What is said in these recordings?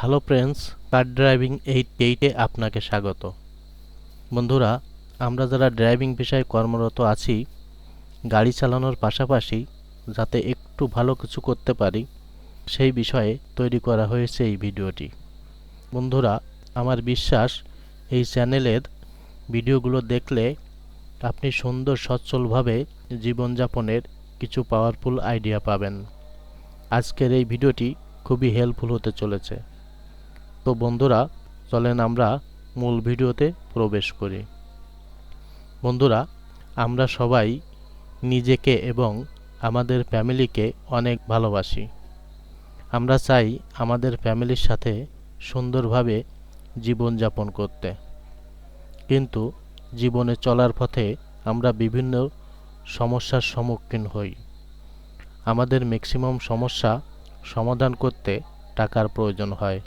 Hello friends, car driving eight এইটে আপনাকে স্বাগত। বন্ধুরা, আমরা যারা ড্রাইভিং পেশায় কর্মরত আছি, গাড়ি চালানোর পাশাপাশি যাতে একটু ভালো কিছু করতে পারি, সেই বিষয়ে তৈরি করা হয়েছে এই ভিডিওটি। বন্ধুরা, আমার বিশ্বাস, এই চ্যানেলের ভিডিওগুলো দেখলে আপনি সুন্দর সচ্ছলভাবে জীবনযাপনের কিছু পাওয়ারফুল আইডিয়া পাবেন। আজকের এই ভিডিওটি খুবই হেল্পফুল হতে চলেছে। তো বন্ধুরা, চলেন আমরা মূল ভিডিওতে প্রবেশ করি। বন্ধুরা, আমরা সবাই নিজেকে এবং আমাদের ফ্যামিলিকে অনেক ভালোবাসি। আমরা চাই আমাদের ফ্যামিলির সাথে সুন্দরভাবে জীবনযাপন করতে। কিন্তু জীবনে চলার পথে আমরা বিভিন্ন সমস্যার সম্মুখীন হই। আমাদের ম্যাক্সিমাম সমস্যা সমাধান করতে টাকার প্রয়োজন হয়।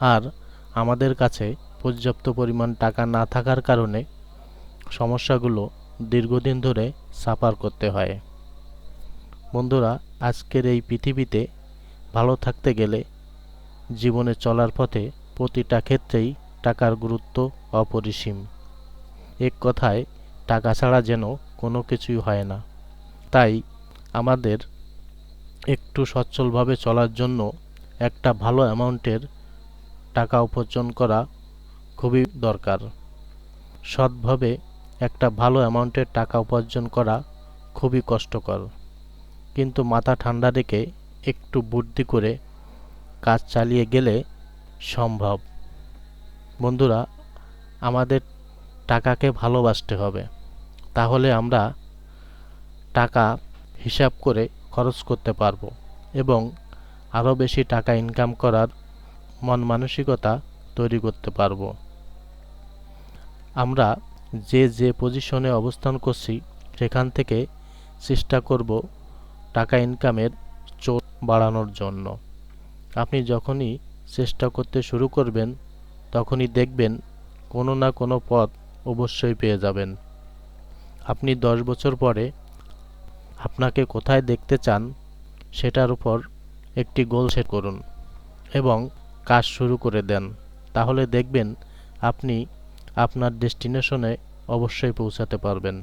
আর আমাদের কাছে পর্যাপ্ত পরিমাণ টাকা না থাকার কারণে সমস্যাগুলো দীর্ঘদিন ধরে সাফার করতে হয়। বন্ধুরা, আজকের এই পৃথিবীতে ভালো থাকতে গেলে জীবনে চলার পথে প্রতিটা ক্ষেত্রেই টাকার গুরুত্ব অপরিসীম। এক কথায়, টাকা ছাড়া যেন কোনো কিছুই হয় না। তাই আমাদের একটু সচ্ছলভাবে চলার জন্য একটা ভালো অ্যামাউন্টের টাকা উপার্জন করা খুবই দরকার। সৎভাবে একটা ভালো অ্যামাউন্টের টাকা উপার্জন করা খুবই কষ্টকর। কিন্তু মাথা ঠান্ডা রেখে একটু বুদ্ধি করে কাজ চালিয়ে গেলে সম্ভব। বন্ধুরা, আমাদের টাকাকে ভালোবাসতে হবে। তাহলে আমরা টাকা হিসাব করে খরচ করতে পারব এবং আরও বেশি টাকা ইনকাম করার মন মানসিকতা তৈরি করতে পারব। আমরা যে যে পজিশনে অবস্থান করছি, সেখান থেকে চেষ্টা করব টাকা ইনকামের চোট বাড়ানোর জন্য। আপনি যখনই চেষ্টা করতে শুরু করবেন, তখনই দেখবেন কোনো না কোনো পথ অবশ্যই পেয়ে যাবেন। আপনি দশ বছর পরে আপনাকে কোথায় দেখতে চান, সেটার উপর একটি গোল সেট করুন এবং কাজ শুরু করে দেন। তাহলে দেখবেন আপনি আপনার ডেস্টিনেশনে অবশ্যই পৌঁছাতে পারবেন।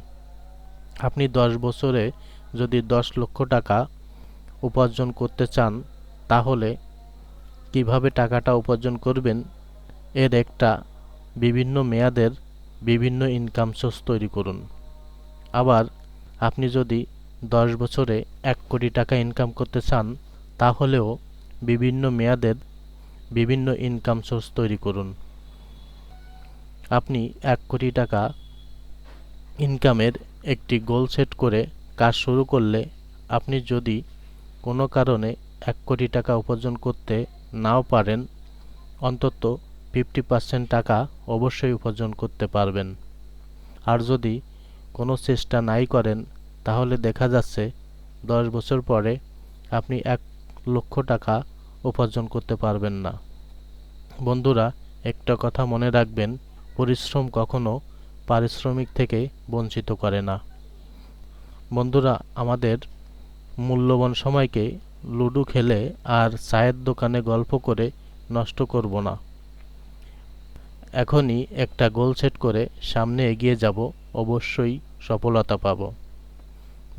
আপনি দশ বছরে যদি দশ লক্ষ টাকা উপার্জন করতে চান, তাহলে কীভাবে টাকাটা উপার্জন করবেন? এর একটা বিভিন্ন মেয়াদের বিভিন্ন ইনকাম সোর্স তৈরি করুন। আবার আপনি যদি দশ বছরে এক কোটি টাকা ইনকাম করতে চান, তাহলেও বিভিন্ন মেয়াদের বিভিন্ন ইনকাম সোর্স তৈরি করুন। আপনি এক কোটি টাকা ইনকামের একটি গোল সেট করে কাজ শুরু করলে আপনি যদি কোনো কারণে এক কোটি টাকা উপার্জন করতে নাও পারেন, অন্তত ফিফটি পার্সেন্ট টাকা অবশ্যই উপার্জন করতে পারবেন। আর যদি কোনো চেষ্টা নাই করেন, তাহলে দেখা যাচ্ছে দশ বছর পরে আপনি এক লক্ষ টাকা উপার্জন করতে পারবেন না। বন্ধুরা, একটা কথা মনে রাখবেন, পরিশ্রম কখনো পারিশ্রমিক থেকে বঞ্চিত করে না। বন্ধুরা, আমাদের মূল্যবান সময়কে লুডো খেলে আর চায়ের দোকানে গল্প করে নষ্ট করব না। এখনই একটা গোল সেট করে সামনে এগিয়ে যাব, অবশ্যই সফলতা পাব।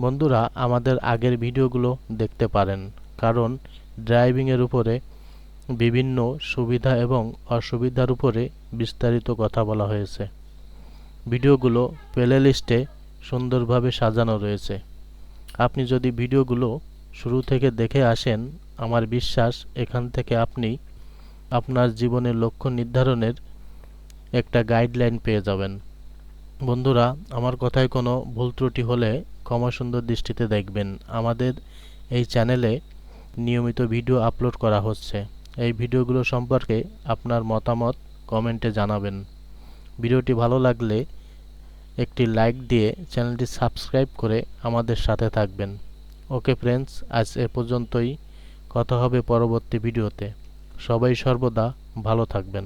বন্ধুরা, আমাদের আগের ভিডিওগুলো দেখতে পারেন, কারণ ড্রাইভিংয়ের উপরে বিভিন্ন সুবিধা এবং অসুবিধার উপরে বিস্তারিত কথা বলা হয়েছে। ভিডিওগুলো প্লে লিস্টে সুন্দরভাবে সাজানো রয়েছে। আপনি যদি ভিডিওগুলো শুরু থেকে দেখে আসেন, আমার বিশ্বাস এখান থেকে আপনি আপনার জীবনের লক্ষ্য নির্ধারণের একটা গাইডলাইন পেয়ে যাবেন। বন্ধুরা, আমার কথায় কোনো ভুল ত্রুটি হলে ক্ষমা সুন্দর দৃষ্টিতে দেখবেন। আমাদের এই চ্যানেলে নিয়মিত ভিডিও আপলোড করা হচ্ছে। এই ভিডিওগুলো সম্পর্কে আপনার মতামত কমেন্টে জানাবেন। ভিডিওটি ভালো লাগলে একটি লাইক দিয়ে চ্যানেলটি সাবস্ক্রাইব করে আমাদের সাথে থাকবেন। ওকে ফ্রেন্ডস, আজ এ পর্যন্তই। কথা হবে পরবর্তী ভিডিওতে। সবাই সর্বদা ভালো থাকবেন।